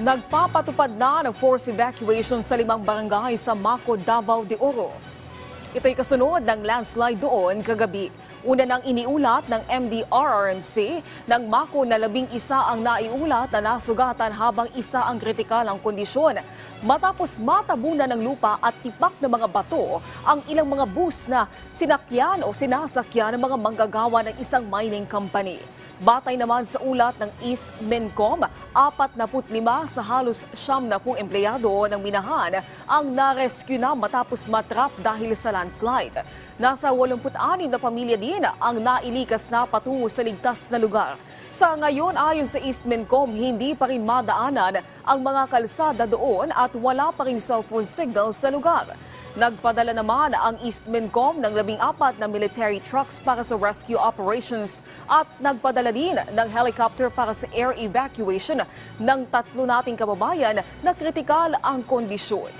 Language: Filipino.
Nagpapatupad na ng forced evacuation sa limang barangay sa Maco, Davao de Oro. Ito'y kasunod ng landslide doon kagabi. Una nang iniulat ng MDRRMC ng Mako na labing isa ang naiulat na nasugatan habang isa ang kritikal ang kondisyon. Matapos matabunan ng lupa at tipak na mga bato ang ilang mga bus na sinakyan o sinasakyan ng mga manggagawa ng isang mining company. Batay naman sa ulat ng East Mincom, 45 sa halos siyam na pong empleyado ng minahan ang narescue na matapos matrap dahil sa landslide. Nasa 86 na pamilya din ang nailikas na patungo sa ligtas na lugar. Sa ngayon, ayon sa East Mincom, hindi pa rin madaanan ang mga kalsada doon at wala pa rin cellphone signal sa lugar. Nagpadala naman ang East Mincom ng labing apat na military trucks para sa rescue operations at nagpadala din ng helicopter para sa air evacuation ng tatlo nating kababayan na kritikal ang kondisyon.